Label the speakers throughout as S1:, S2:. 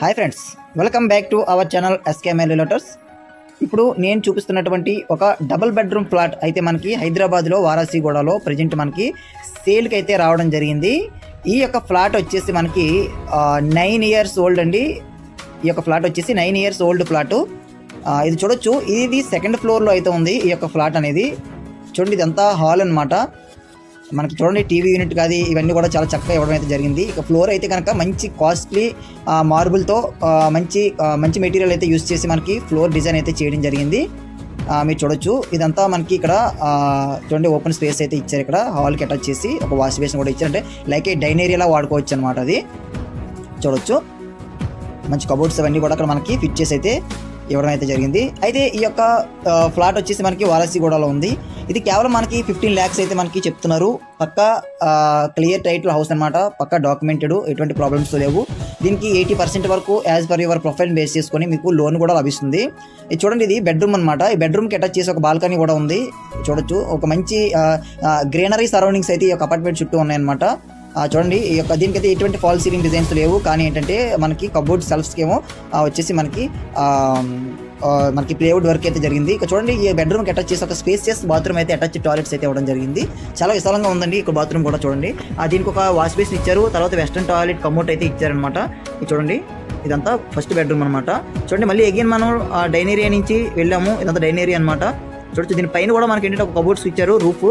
S1: Hi friends welcome back to our channel SKML realtors ఇప్పుడు నేను చూపిస్తున్నటువంటి ఒక డబుల్ బెడ్రూమ్ ఫ్లాట్ అయితే మనకి హైదరాబాద్లో వారాసిగూడలో ప్రజెంట్ మనకి సేల్కి అయితే రావడం జరిగింది. ఈ యొక్క ఫ్లాట్ వచ్చేసి మనకి నైన్ ఇయర్స్ ఓల్డ్ అండి. ఈ యొక్క ఫ్లాట్ వచ్చేసి నైన్ ఇయర్స్ ఓల్డ్ ఫ్లాట్ ఇది చూడొచ్చు. ఇది సెకండ్ ఫ్లోర్లో అయితే ఉంది ఈ యొక్క ఫ్లాట్ అనేది. చూడండి ఇదంతా హాల్ అన్నమాట. మనకి చూడండి టీవీ యూనిట్ కాదు ఇవన్నీ కూడా చాలా చక్కగా ఇవ్వడం అయితే జరిగింది. ఇక ఫ్లోర్ అయితే కనుక మంచి కాస్ట్లీ మార్బుల్తో మంచి మంచి మెటీరియల్ అయితే యూస్ చేసి మనకి ఫ్లోర్ డిజైన్ అయితే చేయడం జరిగింది. మీరు చూడొచ్చు. ఇదంతా మనకి ఇక్కడ చూడండి ఓపెన్ స్పేస్ అయితే ఇచ్చారు ఇక్కడ. హాల్కి అటాచ్ చేసి ఒక వాష్ బేసిన్ కూడా ఇచ్చారు అంటే లైక్ డైన్ డైనేరియాలా వాడుకోవచ్చు అనమాట అది. చూడొచ్చు. మంచి కబోర్డ్స్ అవన్నీ కూడా అక్కడ మనకి ఫిట్ చేసి అయితే ఇవ్వడం అయితే జరిగింది. అయితే ఈ యొక్క ఫ్లాట్ వచ్చేసి మనకి వారాసిగూడలో ఉంది. ఇది కేవలం మనకి ఫిఫ్టీన్ ల్యాక్స్ అయితే మనకి చెప్తున్నారు. పక్క క్లియర్ టైటిల్ హౌస్ అనమాట పక్క డాక్యుమెంటెడ్ ఎటువంటి ప్రాబ్లమ్స్ లేవు. దీనికి ఎయిటీ పర్సెంట్ వరకు as per your profile base చేసుకొని మీకు లోన్ కూడా లభిస్తుంది. ఇది చూడండి ఇది బెడ్రూమ్ అనమాట ఈ బెడ్రూమ్కి అటాచ్ చేసి ఒక బాల్కనీ కూడా ఉంది. చూడొచ్చు. ఒక మంచి గ్రీనరీ సరౌండింగ్స్ అయితే ఈ యొక్క అపార్ట్మెంట్ చుట్టూ ఉన్నాయన్నమాట. చూడండి ఈ యొక్క దీనికైతే ఎటువంటి ఫాల్ సీలింగ్ డిజైన్స్ లేవు. కానీ ఏంటంటే మనకి కబోర్డ్ సెల్ఫ్స్కి ఏమో వచ్చేసి మనకి మనకి ప్లేవుడ్ వర్క్ అయితే జరిగింది. ఇక చూడండి ఈ బెడ్రూమ్కి అటాచ్ చేసి ఒక స్పేసియస్ బాత్రూమ్ అయితే అటాచ్ టాయిలెట్స్ అయితే ఇవ్వడం జరిగింది. చాలా విశాలంగా ఉందండి ఇక్కడ బాత్రూమ్ కూడా చూడండి. ఆ, దీనికి ఒక వాష్ బేసిన్ ఇచ్చారు. తర్వాత వెస్టర్న్ టాయిలెట్ కమోట్ అయితే ఇచ్చారనమాట ఇది చూడండి ఇదంతా ఫస్ట్ బెడ్రూమ్ అనమాట చూడండి మళ్ళీ అగైన్ మనం ఆ డైనేరియా నుంచి వెళ్ళాము. ఇదంతా డైనేరియా అనమాట చూడొచ్చు దీని పైన కూడా మనకి ఏంటంటే ఒక కబోర్డ్స్ ఇచ్చారు రూఫ్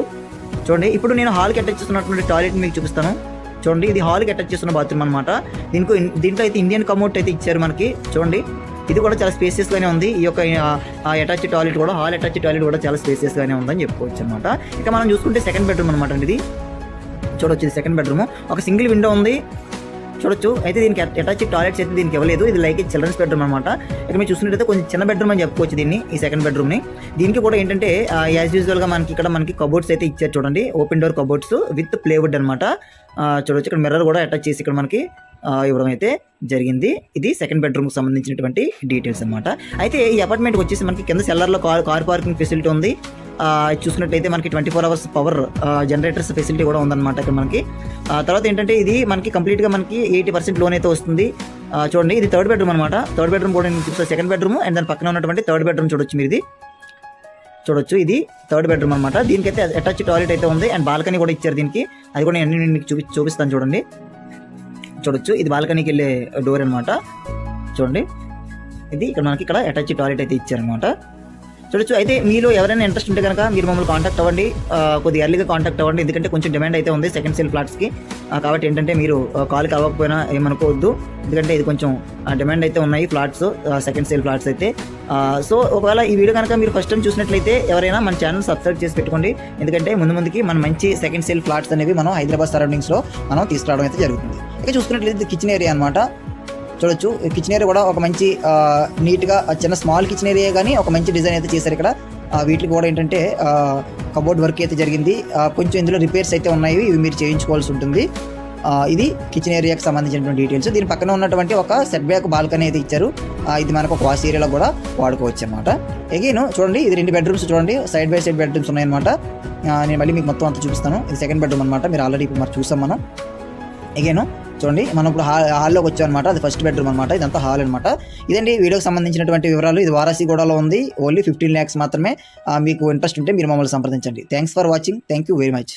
S1: చూడండి ఇప్పుడు నేను హాల్కి అటాచ్ చేస్తున్నటువంటి టాయిలెట్ మీకు చూపిస్తాను. చూడండి ఇది హాల్కి అటాచ్ చేస్తున్న బాత్రూమ్ అనమాట దీనికి దీంట్లో అయితే ఇండియన్ కమోట్ అయితే ఇచ్చారు మనకి. చూడండి ఇది కూడా చాలా స్పేసియస్గానే ఉంది. ఈ యొక్క అటాచ్ టాయిలెట్ కూడా హాల్ అటాచ్ టాయిలెట్ కూడా చాలా స్పేసియస్గానే ఉందని చెప్పుకోవచ్చు అనమాట ఇక మనం చూసుకుంటే సెకండ్ బెడ్రూమ్ అనమాట ఇది. చూడొచ్చు ఇది సెకండ్ బెడ్రూమ్. ఒక సింగిల్ విండో ఉంది. చూడొచ్చు. అయితే దీనికి అటాచ్ టాయిలెట్స్ అయితే దీనికి ఇవ్వలేదు. ఇది లైక్ చిల్డ్రన్స్ బెడ్రూమ్ అనమాట ఇక్కడ మీరు చూసినట్టయితే కొంచెం చిన్న బెడ్రూమ్ అని చెప్పుకోవచ్చు దీన్ని ఈ సెకండ్ బెడ్రూమ్ని. దీనికి కూడా ఏంటంటే యాజ్ యూజువల్గా మనకి ఇక్కడ మనకి కబోర్డ్స్ అయితే ఇచ్చారు చూడండి. Open door cupboards with plywood అనమాట చూడొచ్చు. ఇక్కడ మిర్రర్ కూడా అటాచ్ చేసి ఇక్కడ మనకి ఆ, ఇవ్వడం అయితే జరిగింది. ఇది సెకండ్ బెడ్రూమ్కి సంబంధించినటువంటి డీటెయిల్స్ అనమాట అయితే ఈ అపార్ట్మెంట్ వచ్చేసి మనకి కింద సెల్లర్లో కార్ కార్ పార్కింగ్ ఫెసిలిటీ ఉంది. ఆ, చూసినట్టయితే మనకి twenty four hours power generators facility కూడా ఉందన్నమాట ఇక్కడ మనకి. ఆ, తర్వాత ఏంటంటే ఇది మనకి కంప్లీట్గా మనకి ఎయిటీ పర్సెంట్ లోన్ అయితే వస్తుంది. చూడండి ఇది థర్డ్ బెడ్రూమ్ అనమాట థర్డ్ బెడ్రూమ్ కూడా నేను చూస్తాను సెకండ్ బెడ్రూమ్ అండ్ దాని పక్కన ఉన్నటువంటి థర్డ్ బెడ్రూమ్ చూడొచ్చు మీరు ఇది చూడొచ్చు ఇది థర్డ్ బెడ్రూమ్ అనమాట దీనికైతే అటాచ్ టాయిలెట్ అయితే ఉంది అండ్ బాల్కనీ కూడా ఇచ్చారు దీనికి. అది కూడా నేను మీకు చూపి చూపిస్తాను చూడండి. చూడొచ్చు ఇది బాల్కనీకి వెళ్ళే డోర్ అనమాట చూడండి ఇది ఇక్కడ మనకి ఇక్కడ అటాచ్ టాయిలెట్ అయితే ఇచ్చారనమాట చూడొచ్చు. అయితే మీలో ఎవరైనా ఇంట్రెస్ట్ ఉంటే కనుక మీరు మమ్మల్ని కాంటాక్ట్ అవ్వండి. కొద్దిగా ఎర్లీగా కాంటాక్ట్ అవ్వండి. ఎందుకంటే కొంచెం డిమాండ్ అయితే ఉంది సెకండ్ సేల్ ఫ్లాట్స్కి కాబట్టి ఏంటంటే మీరు కాల్కి అవ్వకపోయినా ఏమనుకోవద్దు. ఎందుకంటే ఇది కొంచెం డిమాండ్ అయితే ఉన్నాయి ఫ్లాట్స్ సెకండ్ సేల్ ఫ్లాట్స్ అయితే. సో ఒకవేళ ఈ వీడియో కనుక మీరు ఫస్ట్ టైం చూసినట్లయితే ఎవరైనా మన ఛానల్ సబ్స్క్రైబ్ చేసి పెట్టుకోండి. ఎందుకంటే ముందు ముందుకి మన మంచి సెకండ్ సేల్ ఫ్లాట్స్ అనేవి మనం హైదరాబాద్ సరౌండింగ్స్లో మనం తీసుకురావడం అయితే జరుగుతుంది. ఇక చూసుకున్నట్లయితే కిచెన్ ఏరియా అనమాట చూడొచ్చు. కిచెన్ ఏరియా కూడా ఒక మంచి నీట్గా చిన్న స్మాల్ కిచెన్ ఏరియా కానీ ఒక మంచి డిజైన్ అయితే చేశారు ఇక్కడ. వీటికి కూడా ఏంటంటే కబోర్డ్ వర్క్ అయితే జరిగింది. కొంచెం ఇందులో రిపేర్స్ అయితే ఉన్నాయి. ఇవి మీరు చేయించుకోవాల్సి ఉంటుంది. ఇది కిచెన్ ఏరియాకి సంబంధించినటువంటి డీటెయిల్స్ దీని పక్కన ఉన్నటువంటి ఒక సెట్ బ్యాక్ బాల్కనీ అయితే ఇచ్చారు. ఇది మనకు ఒక వాష్ ఏరియాలో కూడా వాడుకోవచ్చు అనమాట ఎగైన్ చూడండి ఇది రెండు బెడ్రూమ్స్ చూడండి. సైడ్ బై సైడ్ బెడ్రూమ్స్ ఉన్నాయన్నమాట నేను మళ్ళీ మీకు మొత్తం అంతా చూపిస్తాను. ఇది సెకండ్ బెడ్రూమ్ అనమాట మీరు ఆల్రెడీ ఇప్పుడు మరి చూసాం మనం. ఎగేను చూడండి. మనం ఇప్పుడు హాల్ హాల్లోకి వచ్చాం అనమాట అది ఫస్ట్ బెడ్రూమ్ అనమాట ఇదంతా హాల్ అనమాట ఇదండి వీడియోకి సంబంధించినటువంటి వివరాలు. ఇది వారాసిగూడలో ఉంది. ఓన్లీ ఫిఫ్టీన్ ల్యాక్స్ మాత్రమే మీకు ఇంట్రెస్ట్ ఉంటే మీరు మమ్మల్ని సంప్రదించండి. Thanks for watching thank you very much